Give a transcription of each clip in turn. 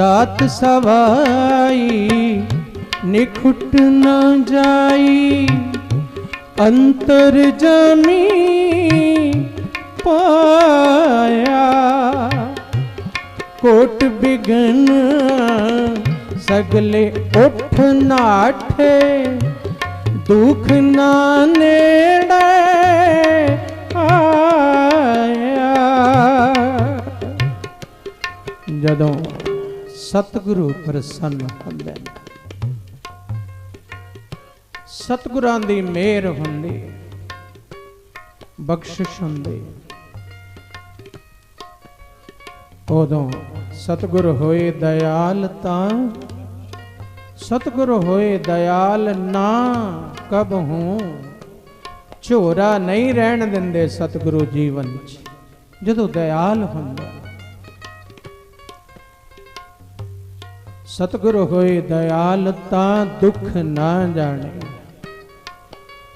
ਦਾਤ ਸਵਾਈ, ਨਿਖੁੱਟ ਨਾ ਜਾਈ। ਅੰਤਰ ਜਮੀ ਪਾਇਆ, ਕੋਟ ਬਿਗਨ ਸਗਲੇ ਉਠ ਨਾਠੇ। ਦੁਖ ਨਾ ਨੇੜੇ ਆਇਆ। ਜਦੋਂ ਸਤਿਗੁਰੂ ਪ੍ਰਸੰਨ ਹੁੰਦੇ ਨੇ। ਸਤਿਗੁਰਾਂ ਦੀ ਮਿਹਰ ਹੁੰਦੀ ਹੈ ਬਖਸ਼ਿਸ਼ ਹੁੰਦੀ। ਉਦੋਂ ਸਤਿਗੁਰ ਹੋਏ ਦਇਆਲ ਤਾਂ, ਸਤਿਗੁਰ ਹੋਏ ਦਇਆਲ ਨਾ ਕਬ ਹੂੰ। ਝੋਰਾ ਨਹੀਂ ਰਹਿਣ ਦਿੰਦੇ ਸਤਿਗੁਰੂ ਜੀਵਨ 'ਚ, ਜਦੋਂ ਦਇਆਲ ਹੁੰਦਾ। ਸਤਿਗੁਰ ਹੋਏ ਦਇਆਲ ਤਾਂ ਦੁੱਖ ਨਾ ਜਾਣੇ।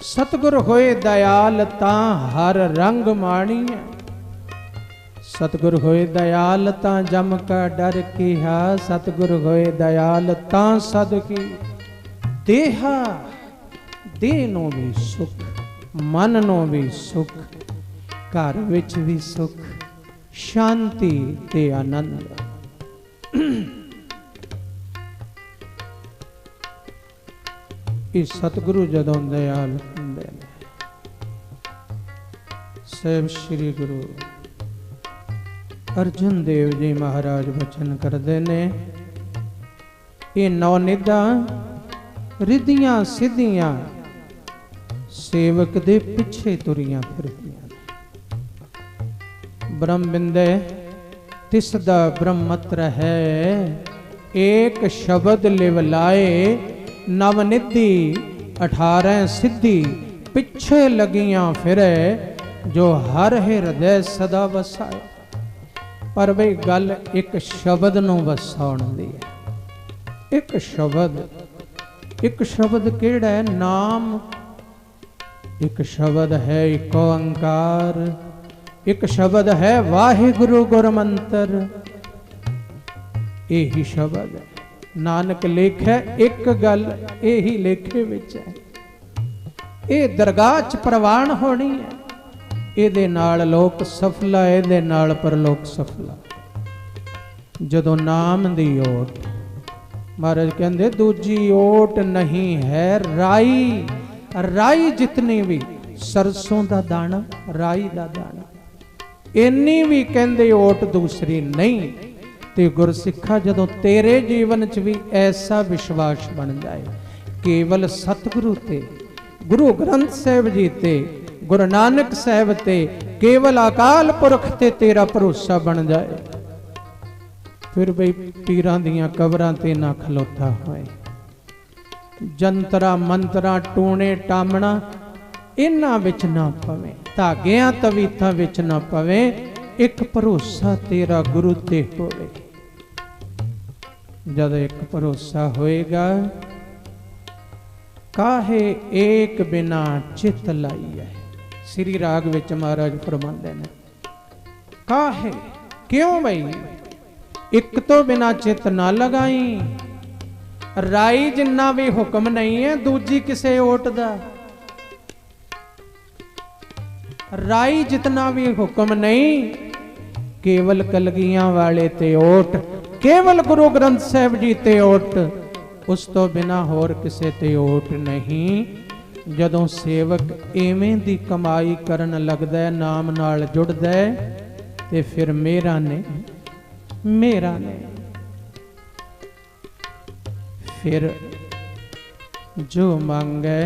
ਸਤਿਗੁਰ ਹੋਏ ਦਇਆਲ ਤਾਂ ਹਰ ਰੰਗ ਮਾਣੀਐ। ਸਤਿਗੁਰ ਹੋਏ ਦਇਆਲ ਤਾਂ ਜਮ ਕਾ ਡਰ ਕੀਹਾ। ਸਤਿਗੁਰ ਹੋਏ ਦਇਆਲ ਤਾਂ ਸਦਕੀ ਦੇਹਾ, ਦੇਹ ਨੂੰ ਵੀ ਸੁਖ, ਮਨ ਨੂੰ ਵੀ ਸੁਖ, ਘਰ ਵਿੱਚ ਵੀ ਸੁਖ, ਸ਼ਾਂਤੀ ਤੇ ਆਨੰਦ। ਇਹ ਸਤਿਗੁਰੂ ਜਦੋਂ ਦਇਆਲ ਹੁੰਦੇ ਨੇ। ਸਹਿਬ ਸ੍ਰੀ ਗੁਰੂ ਅਰਜਨ ਦੇਵ ਜੀ ਮਹਾਰਾਜ ਬਚਨ ਕਰਦੇ ਨੇ, ਇਹ ਨੌ ਨਿਧਾਂ ਰਿਧੀਆਂ ਸਿੱਧੀਆਂ, ਸੇਵਕ ਦੇ ਪਿੱਛੇ ਤੁਰੀਆਂ ਫਿਰਦੀਆਂ ਨੇ। ਬ੍ਰਹਮ ਬਿੰਦੇ ਤਿਸ ਦਾ ਬ੍ਰਹਮਤਰ ਹੈ, ਏਕ ਸ਼ਬਦ ਲਿਵ ਲਾਏ ਨਵਨਿਧੀ 18 ਸਿੱਧੀ, ਪਿੱਛੇ ਲਗੀਆਂ ਫਿਰੇ, ਜੋ ਹਰ ਹਿਰਦੈ ਸਦਾ ਵਸਾਏ। ਪਰ ਬਈ ਗੱਲ ਇੱਕ ਸ਼ਬਦ ਨੂੰ ਵਸਾਉਣ ਦੀ ਹੈ। ਇੱਕ ਸ਼ਬਦ ਇੱਕ ਸ਼ਬਦ ਕਿਹੜਾ ਹੈ? ਨਾਮ। ਇੱਕ ਸ਼ਬਦ ਹੈ ਇੱਕ ਓੰਕਾਰ ਇੱਕ ਸ਼ਬਦ ਹੈ ਵਾਹਿਗੁਰੂ ਗੁਰਮੰਤਰ। ਇਹੀ ਸ਼ਬਦ ਹੈ। ਨਾਨਕ ਲੇਖੈ, ਇੱਕ ਗੱਲ ਇਹੀ ਲੇਖੇ ਵਿੱਚ ਹੈ। ਇਹ ਦਰਗਾਹ ਚ ਪ੍ਰਵਾਨ ਹੋਣੀ ਹੈ। ਇਹਦੇ ਨਾਲ ਲੋਕ ਸਫਲਾ, ਇਹਦੇ ਨਾਲ ਪਰਲੋਕ ਸਫਲਾ। ਜਦੋਂ ਨਾਮ ਦੀ ਓਟ, ਮਹਾਰਾਜ ਕਹਿੰਦੇ, ਦੂਜੀ ਓਟ ਨਹੀਂ ਹੈ ਰਾਈ। ਰਾਈ ਜਿਤਨੀ ਵੀ ਸਰਸੋਂ ਦਾ ਦਾਣਾ, ਰਾਈ ਦਾ ਦਾਣਾ। ਇੰਨੀ ਵੀ ਕਹਿੰਦੇ ਓਟ ਦੂਸਰੀ ਨਹੀਂ। ਤੇ ਗੁਰਸਿੱਖਾ ਜਦੋਂ ਤੇਰੇ ਜੀਵਨ 'ਚ ਵੀ ਐਸਾ ਵਿਸ਼ਵਾਸ ਬਣ ਜਾਏ, ਕੇਵਲ ਸਤਿਗੁਰੂ ਤੇ, ਗੁਰੂ ਗ੍ਰੰਥ ਸਾਹਿਬ ਜੀ ਤੇ, ਗੁਰੂ ਨਾਨਕ ਸਾਹਿਬ ਤੇ, ਕੇਵਲ ਅਕਾਲ ਪੁਰਖ ਤੇ ਤੇਰਾ ਭਰੋਸਾ ਬਣ ਜਾਏ। ਫਿਰ ਬਈ ਪੀਰਾਂ ਦੀਆਂ ਕਬਰਾਂ ਤੇ ਨਾ ਖਲੋਤਾ ਹੋਏ। ਜੰਤਰਾ, ਮੰਤਰਾ, ਟੂਣੇ, ਟਾਮਣਾ ਇਹਨਾਂ ਵਿੱਚ ਨਾ ਪਵੇ, ਧਾਗਿਆਂ ਤਵੀਤਾਂ ਵਿੱਚ ਨਾ ਪਵੇ, ਇੱਕ ਭਰੋਸਾ ਤੇਰਾ ਗੁਰੂ ਤੇ ਹੋਵੇ। ਜਦ ਇੱਕ ਭਰੋਸਾ ਹੋਏਗਾ, ਕਾਹੇ ਏਕ ਬਿਨਾ ਚਿਤ ਲਾਈਐ ਸ੍ਰੀ ਰਾਗ ਵਿੱਚ ਮਹਾਰਾਜ ਫਰਮਾਉਂਦੇ ਨੇ, ਕਾਹੇ, ਕਿਉਂ ਬਈ? ਇੱਕ ਤੋਂ ਬਿਨਾ ਚਿਤ ਨਾ ਲਗਾਈ। ਰਾਈ ਜਿੰਨਾ ਵੀ ਹੁਕਮ ਨਹੀਂ ਹੈ, ਦੂਜੀ ਕਿਸੇ ਓਟ ਦਾ। ਰਾਈ ਜਿਤਨਾ ਵੀ ਹੁਕਮ ਨਹੀਂ, ਕੇਵਲ ਕਲਗੀਆਂ ਵਾਲੇ ਤੇ ਓਟ। ਕੇਵਲ ਗੁਰੂ ਗ੍ਰੰਥ ਸਾਹਿਬ ਜੀ ਤੇ ਓਟ, ਉਸ ਤੋਂ ਬਿਨਾ ਹੋਰ ਕਿਸੇ ਤੇ ਓਟ ਨਹੀਂ। ਜਦੋਂ ਸੇਵਕ ਐਵੇਂ ਦੀ ਕਮਾਈ ਕਰਨ ਲੱਗਦਾ ਹੈ, ਨਾਮ ਨਾਲ ਜੁੜਦਾ ਹੈ, ਤੇ ਫਿਰ ਮੇਰਾ ਨੇ ਮੇਰਾ ਨੇ ਫਿਰ ਜੋ ਮੰਗੇ,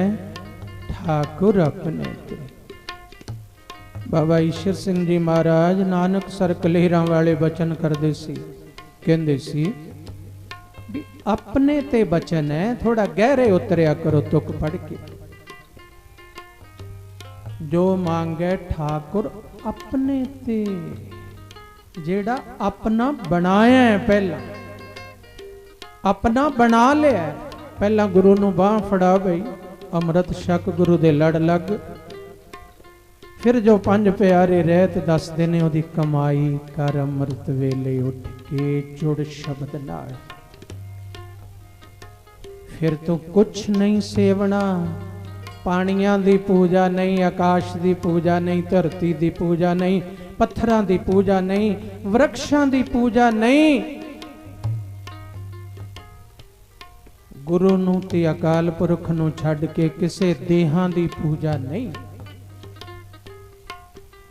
ਠਾਕੁਰ ਆਪਣੇ ਤੇ। ਬਾਬਾ ਈਸ਼ਰ ਸਿੰਘ ਜੀ ਮਹਾਰਾਜ, ਨਾਨਕ ਸਰ ਕਲੇਰਾਂ ਵਾਲੇ ਬਚਨ ਕਰਦੇ ਸੀ। ਕਹਿੰਦੇ ਸੀ ਵੀ ਆਪਣੇ ਤੇ ਬਚਨ ਹੈ ਥੋੜਾ ਗਹਿਰੇ ਉਤਰਿਆ ਕਰੋ ਤੁਕ ਪੜ ਕੇ। ਜੋ ਮੰਗੇ ਠਾਕੁਰ ਆਪਣੇ ਤੇ, ਜਿਹੜਾ ਆਪਣਾ ਬਣਾਇਆ ਹੈ ਪਹਿਲਾਂ। ਆਪਣਾ ਬਣਾ ਲਿਆ ਪਹਿਲਾਂ ਗੁਰੂ ਨੂੰ ਬਾਹ ਫੜਾ ਬਈ, ਅੰਮ੍ਰਿਤ ਛਕ ਗੁਰੂ ਦੇ ਲੜ ਲੱਗ। ਫਿਰ ਜੋ ਪੰਜ ਪਿਆਰੇ ਰਹਿਤ ਦੱਸਦੇ ਨੇ, ਉਹਦੀ ਕਮਾਈ ਕਰ ਅੰਮ੍ਰਿਤ ਵੇਲੇ ਉੱਠ ਕੇ ਜੁੜ ਸ਼ਬਦ ਨਾਲ। ਫਿਰ ਤੂੰ ਕੁਛ ਨਹੀਂ ਸੇਵਣਾ, ਪਾਣੀਆਂ ਦੀ ਪੂਜਾ ਨਹੀਂ, ਆਕਾਸ਼ ਦੀ ਪੂਜਾ ਨਹੀਂ, ਧਰਤੀ ਦੀ ਪੂਜਾ ਨਹੀਂ, ਪੱਥਰਾਂ ਦੀ ਪੂਜਾ ਨਹੀਂ ਵਰਖਾਂ ਦੀ ਪੂਜਾ ਨਹੀਂ। ਗੁਰੂ ਨੂੰ ਤੇ ਅਕਾਲ ਪੁਰਖ ਨੂੰ ਛੱਡ ਕੇ ਕਿਸੇ ਦੇਹਾਂ ਦੀ ਪੂਜਾ ਨਹੀਂ।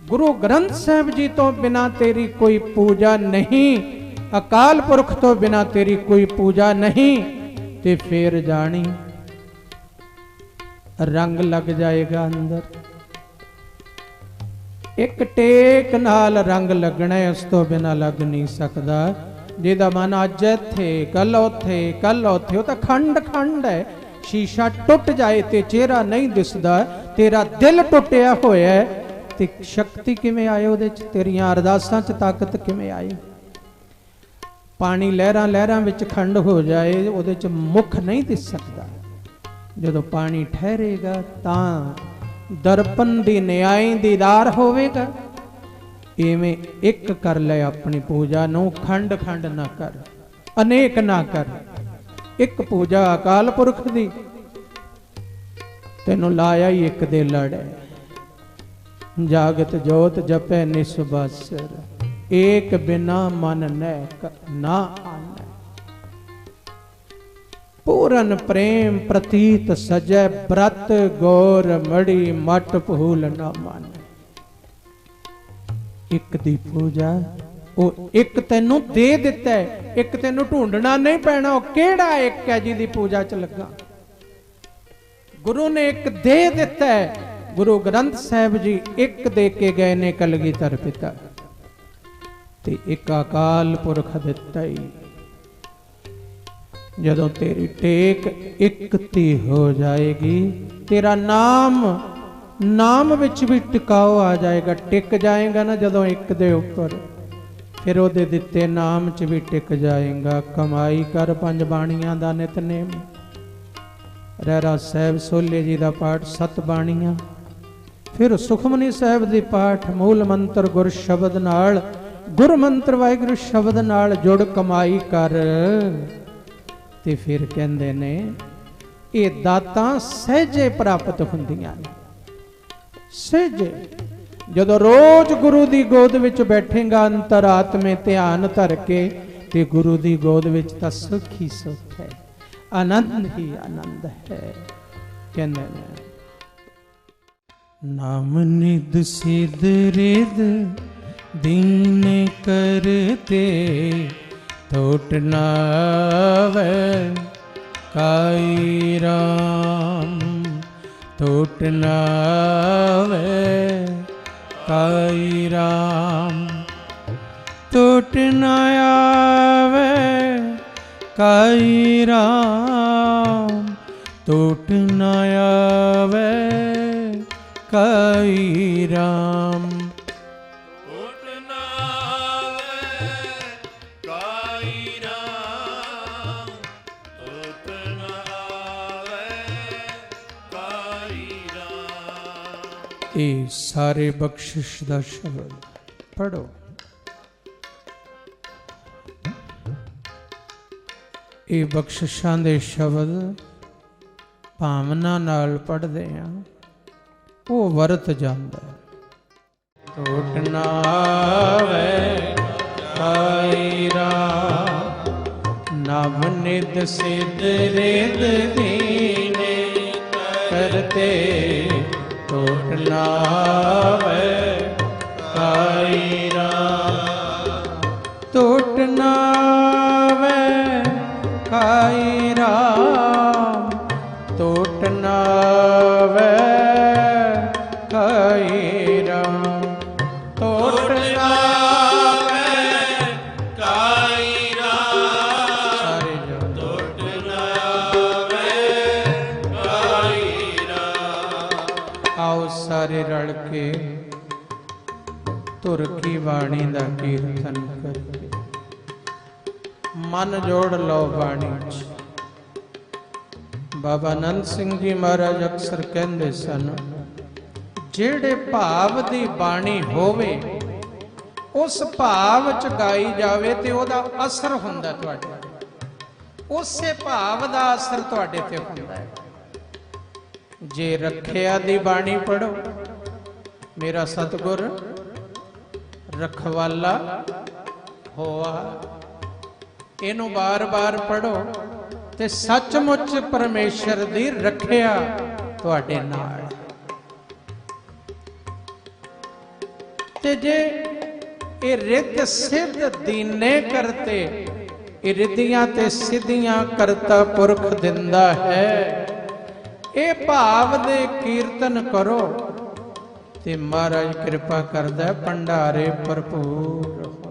ਗੁਰੂ ਗ੍ਰੰਥ ਸਾਹਿਬ ਜੀ ਤੋਂ ਬਿਨਾ ਤੇਰੀ ਕੋਈ ਪੂਜਾ ਨਹੀਂ, ਅਕਾਲ ਪੁਰਖ ਤੋਂ ਬਿਨਾ ਤੇਰੀ ਕੋਈ ਪੂਜਾ ਨਹੀਂ, ਤੇ ਫੇਰ ਜਾਣੀ, ਰੰਗ ਲੱਗ ਜਾਏਗਾ ਅੰਦਰ। ਇੱਕ ਟੇਕ ਨਾਲ ਰੰਗ ਲੱਗਣਾ ਉਸ ਤੋਂ ਬਿਨਾ ਲੱਗ ਨਹੀਂ ਸਕਦਾ। ਜਿਹਦਾ ਮਨ ਅੱਜ ਇੱਥੇ, ਕੱਲ ਉੱਥੇ ਕੱਲ ਉੱਥੇ, ਉਹ ਤਾਂ ਖੰਡ ਖੰਡ ਹੈ। ਸ਼ੀਸ਼ਾ ਟੁੱਟ ਜਾਏ ਤੇ ਚਿਹਰਾ ਨਹੀਂ ਦਿਸਦਾ, ਤੇਰਾ ਦਿਲ ਟੁੱਟਿਆ ਹੋਇਆ ਹੈ। ਤੇ ਸ਼ਕਤੀ ਕਿਵੇਂ ਆਏ ਉਹਦੇ ਚ? ਤੇਰੀਆਂ ਅਰਦਾਸਾਂ ਚ ਤਾਕਤ ਕਿਵੇਂ ਆਈ? ਪਾਣੀ ਲਹਿਰਾਂ ਲਹਿਰਾਂ ਵਿੱਚ ਖੰਡ ਹੋ ਜਾਏ, ਉਹਦੇ ਚ ਮੁਖ ਨਹੀਂ ਦਿਸ ਸਕਦਾ। ਜਦੋਂ ਪਾਣੀ ਠਹਿਰੇਗਾ ਤਾਂ ਦਰਪਨ ਦੀ ਨਿਆਈ ਦੀਦਾਰ ਹੋਵੇਗਾ। ਇਵੇਂ ਇੱਕ ਕਰ ਲੈ ਆਪਣੀ ਪੂਜਾ, ਨੂੰ ਖੰਡ ਖੰਡ ਨਾ ਕਰ, ਅਨੇਕ ਨਾ ਕਰ। ਇੱਕ ਪੂਜਾ ਅਕਾਲ ਪੁਰਖ ਦੀ, ਤੈਨੂੰ ਲਾਇਆ ਹੀ ਇੱਕ ਦੇ ਲੜ। ਹੈ ਜਾਗਤ ਜੋਤ ਜਪੈ ਨਿਸਬਸਰ ਏਕ ਬਿਨਾ ਮਨ ਨੈ ਨਾ ਆਨੈ। ਪੂਰਨ ਪ੍ਰੇਮ ਪ੍ਰਤੀਤ ਸਜੈ ਬ੍ਰਤ ਗੌਰ ਮੜੀ ਮਟ ਭੂਲ ਨਾ ਮਾਨੈ। ਇੱਕ ਦੀ ਪੂਜਾ, ਉਹ ਇੱਕ ਤੈਨੂੰ ਦੇ ਦਿੱਤਾ ਇੱਕ ਤੈਨੂੰ ਢੂੰਡਣਾ ਨਹੀਂ ਪੈਣਾ, ਉਹ ਕਿਹੜਾ ਇੱਕ ਹੈ ਜਿਹਦੀ ਪੂਜਾ ਚ ਲੱਗਾ? ਗੁਰੂ ਨੇ ਇੱਕ ਦੇ ਦਿੱਤਾ ਗੁਰੂ ਗ੍ਰੰਥ ਸਾਹਿਬ ਜੀ ਇੱਕ ਦੇ ਕੇ ਗਏ ਨੇ ਕਲਗੀਧਰ ਪਿਤਾ। ਤੇ ਇੱਕ ਅਕਾਲ ਪੁਰਖ ਦਿੱਤਾ ਹੀ ਜਦੋਂ ਤੇਰੀ ਟੇਕ ਇੱਕ ਤੇ ਹੋ ਜਾਏਗੀ, ਤੇਰਾ ਨਾਮ ਨਾਮ ਵਿੱਚ ਵੀ ਟਿਕਾਓ ਆ ਜਾਏਗਾ, ਟਿਕ ਜਾਏਗਾ ਨਾ ਜਦੋਂ ਇੱਕ ਦੇ ਉੱਪਰ। ਫਿਰ ਉਹਦੇ ਦਿੱਤੇ ਨਾਮ 'ਚ ਵੀ ਟਿਕ ਜਾਏਗਾ, ਕਮਾਈ ਕਰ ਪੰਜ ਬਾਣੀਆਂ ਦਾ ਨਿਤਨੇਮ। ਰਹਿਰਾ ਸਾਹਿਬ ਸੋਲੇ ਜੀ ਦਾ ਪਾਠ, ਸਤ ਬਾਣੀਆਂ। ਫਿਰ ਸੁਖਮਨੀ ਸਾਹਿਬ ਦੇ ਪਾਠ ਮੂਲ ਮੰਤਰ ਗੁਰ ਸ਼ਬਦ ਨਾਲ, ਗੁਰ ਮੰਤਰ ਵਾਹਿਗੁਰੂ ਸ਼ਬਦ ਨਾਲ ਜੁੜ ਕਮਾਈ ਕਰ। ਤੇ ਫਿਰ ਕਹਿੰਦੇ ਨੇ, ਇਹ ਦਾਤਾਂ ਸਹਿਜੇ ਪ੍ਰਾਪਤ ਹੁੰਦੀਆਂ ਨੇ। ਸਹਿਜੇ। ਜਦੋਂ ਰੋਜ਼ ਗੁਰੂ ਦੀ ਗੋਦ ਵਿੱਚ ਬੈਠੇਗਾ, ਅੰਤਰਾਤਮੇ ਧਿਆਨ ਧਰ ਕੇ, ਤੇ ਗੁਰੂ ਦੀ ਗੋਦ ਵਿੱਚ ਤਾਂ ਸੁਖ ਹੀ ਸੁਖ ਹੈ। ਆਨੰਦ ਹੀ ਆਨੰਦ ਹੈ। ਕਹਿੰਦੇ ਨੇ ਨਾਮ ਨਿਦ ਸਿਧ ਰਿਦ ਦੀਨ ਕਰਤੇ ਟੋਟ ਨਾਵੇ ਕਾਈ ਰਾਮ ਟੋਟ ਨਾਵੇ ਕਾਈ ਰਾਮ। ਟੋਟ ਨਾ ਆਵੇ ਕਾਈ ਰਾਮ ਟੋਟ ਨਾ ਆਵੇ ਕਾਈ ਰਾਮ। ਇਹ ਸਾਰੇ ਬਖਸ਼ਿਸ਼ ਦਾ ਸ਼ਬਦ। ਪੜੋ ਇਹ ਬਖਸ਼ਿਸ਼ਾਂ ਦੇ ਸ਼ਬਦ ਭਾਵਨਾ ਨਾਲ ਪੜਦੇ ਆ। ਉਹ ਵਰਤ ਜਾਂਦਾ ਹੈ। ਟੋਟ ਨਾ ਆਵੇ ਕਾਈ ਰਾਮ ਨਵ ਨਿਤ ਸਿਧ ਰਿਦ ਦੀਨੇ ਕਰਤੇ। ਟੋਟ ਨਾ ਆਵੇ ਤੁਰ ਕੀ ਬਾਣੀ ਦਾ ਕੀਰਤਨ ਕਰੀਏ। ਮਨ ਜੋੜ ਲਓ ਬਾਣੀ 'ਚ। ਬਾਬਾ ਨੰਦ ਸਿੰਘ ਜੀ ਮਹਾਰਾਜ ਅਕਸਰ ਕਹਿੰਦੇ ਸਨ, ਜਿਹੜੇ ਭਾਵ ਦੀ ਬਾਣੀ ਹੋਵੇ, ਉਸ ਭਾਵ ਚ ਗਾਈ ਜਾਵੇ ਤੇ ਉਹਦਾ ਅਸਰ ਹੁੰਦਾ ਤੁਹਾਡੇ ਉਸੇ ਭਾਵ ਦਾ ਅਸਰ ਤੁਹਾਡੇ ਤੇ ਹੁੰਦਾ ਹੈ। ਜੇ ਰੱਖਿਆ ਦੀ ਬਾਣੀ ਪੜੋ ਮੇਰਾ ਸਤਗੁਰ ਰਖਵਾਲਾ ਹੋਆ। ਇਹਨੂੰ ਬਾਰ-ਬਾਰ ਪੜੋ ਤੇ ਸੱਚਮੁੱਚ ਪਰਮੇਸ਼ਰ ਦੀ ਰੱਖਿਆ ਤੁਹਾਡੇ ਨਾਲ। ਤੇ ਜੇ ਇਹ ਰਿੱਧ ਸਿੱਧ ਦੀਨੇ ਕਰਤੇ ਇਹ ਰਿੱਧੀਆਂ ਤੇ ਸਿੱਧੀਆਂ ਕਰਤਾ ਪੁਰਖ ਦਿੰਦਾ ਹੈ, ਇਹ ਭਾਵ ਦੇ ਕੀਰਤਨ ਕਰੋ। ਤੇ ਮਹਾਰਾਜ ਕਿਰਪਾ ਕਰਦਾ ਭੰਡਾਰੇ ਭਰਪੂਰ